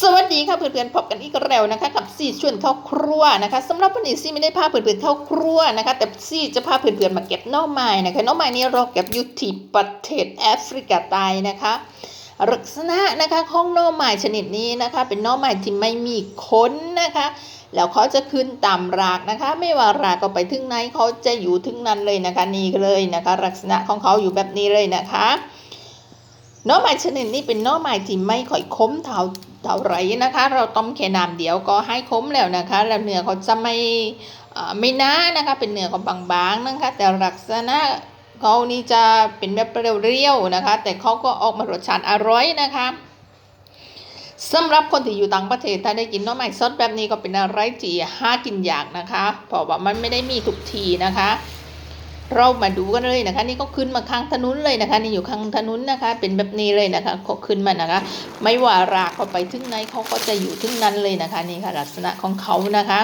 สวัสดีค่ะเพื่อนๆพบกันอีกแล้วนะคะ กับซี่ชวนเข้าครัวนะคะสำหรับวันนี้ซี่ไม่ได้พาเพื่อนๆเข้าครัวนะคะ แต่ซี่จะพาเพื่อนๆมาเก็บน่อไม้นะคะน่อไม้นี้เราเก็บอยู่ที่ประเทศแอฟริกาใต้นะคะลักษณะนะคะของน่อไม้ชนิดนี้นะคะ เป็นน่อไม้ที่ไม่มีขนนะคะแล้วเขาจะขึ้นตามรากนะคะ ไม่ว่ารากก็ไปถึงไหนเขาจะอยู่ถึงนั้นเลยนะคะนี่เลยนะคะ ลักษณะของเขาอยู่แบบนี้เลยนะคะ หน่อไม้ชนิดนี้เป็นหน่อไม้ที่ไม่ค่อยคมเท่าเท่าไรนะคะ เราต้มแค่น้ำเดียวก็ให้คมแล้วนะคะ แล้วเนื้อเขาจะไม่ไม่หนานะคะ เป็นเนื้อของบางๆนะคะ แต่ลักษณะเขานี่จะเป็นแบบเปรี้ยวๆนะคะ แต่เขาก็ออกมารสชาติอร่อยนะคะสำหรับคนที่อยู่ต่างประเทศถ้าได้กินน้อไม้สดแบบนี้ก็เป็นอะไรที่ห้ากินอยากนะคะเพราะว่ามันไม่ได้มีทุกทีนะคะ เรามาดูกันเลยนะคะ นี่ก็ขึ้นมาข้างถนนเลยนะคะ นี่อยู่ข้างถนนนะคะ เป็นแบบนี้เลยนะคะเขาขึ้นมานะคะ ไม่ว่ารากเขาไปถึงไหนเขาก็จะอยู่ถึงนั้นเลยนะคะ นี่ค่ะลักษณะของเขานะคะ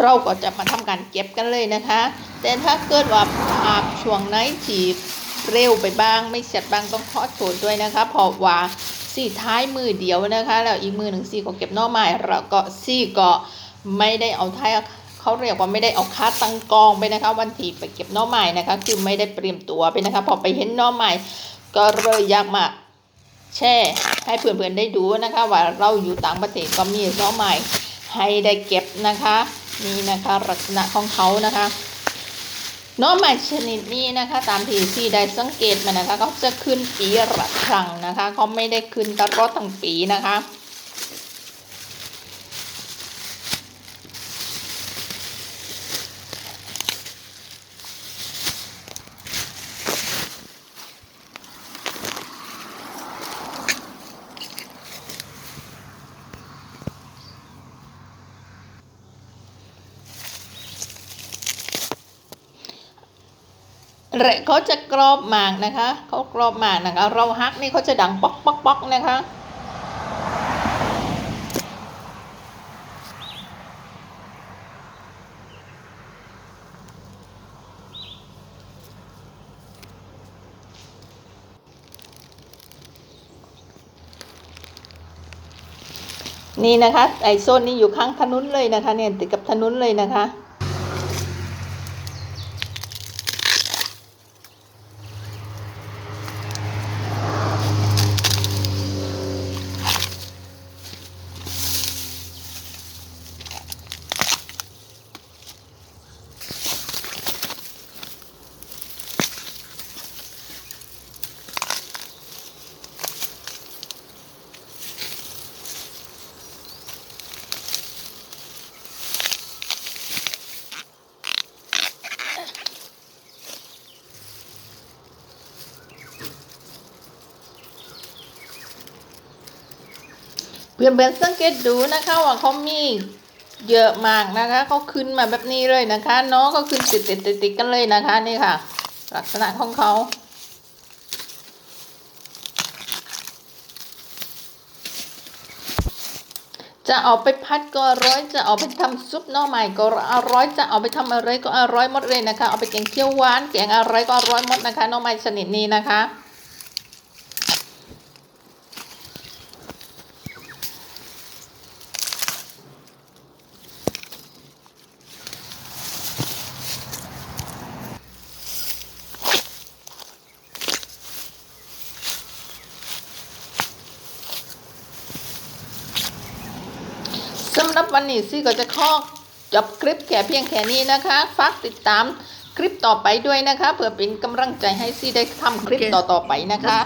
เราก็จะมาทำการเก็บกันเลยนะคะ แต่ถ้าเกิดว่าหากช่วงไหนที่เร็วไปบ้าง ไม่เสร็จบ้างต้องขอโทษด้วยนะคะเพราะว่าสี่ท้ายมือเดียวนะคะ แล้วอีกมือหนึ่งสี่ก็เก็บน่อไม้แล้วก็สี่ก็ไม่ได้เอาท้าย เขาเรียกว่าไม่ได้เอาค่าตังกองไปนะคะ วันที่ไปเก็บน่อไม้นะคะ คือไม่ได้เตรียมตัวไปนะคะ พอไปเห็นน่อไม้ก็เลยอยากมาแช่ให้เพื่อนๆได้ดูนะคะ ว่าเราอยู่ต่างประเทศก็มีน่อไม้ให้ได้เก็บนะคะนี่นะคะลักษณะของเขานะคะน้อไม้ชนิดนี้นะคะ ตามที่ที่ได้สังเกตมานะคะเขาจะขึ้นปีละครั้งนะคะเขาไม่ได้ขึ้นตลอดทั้งปีนะคะ และเขาจะกรอบมากนะคะเขากรอบมากนะคะ เราฮักนี่เขาจะดังป๊อกป๊อกป๊อกนะคะนี่นะคะไอโซนนี้อยู่ข้างถนนเลยนะคะเนี่ยติดกับถนนเลยนะคะ เพื่อนเพื่อนสังเกตดูนะคะว่าเขามีเยอะมากนะคะเขาขึ้นมาแบบนี้เลยนะคะน้องก็ขึ้นติดติดติดติดกันเลยนะคะนี่ค่ะ ลักษณะของเขาจะเอาไปพัดก็อร่อย จะเอาไปทำซุปหน่อไม้ก็อร่อย จะเอาไปทำอะไรก็อร่อยหมดเลยนะคะ เอาไปแกงเขียวหวาน แกงอะไรก็อร่อยหมดนะคะหน่อไม้ชนิดนี้นะคะ สำหรับวันนี้ซี่ก็จะขอจบคลิปแค่เพียงแค่นี้นะคะฝากติดตามคลิปต่อไปด้วยนะคะเพื่อเป็นกำลังใจให้ซี่ได้ทำคลิปโอเคต่อๆไปนะคะ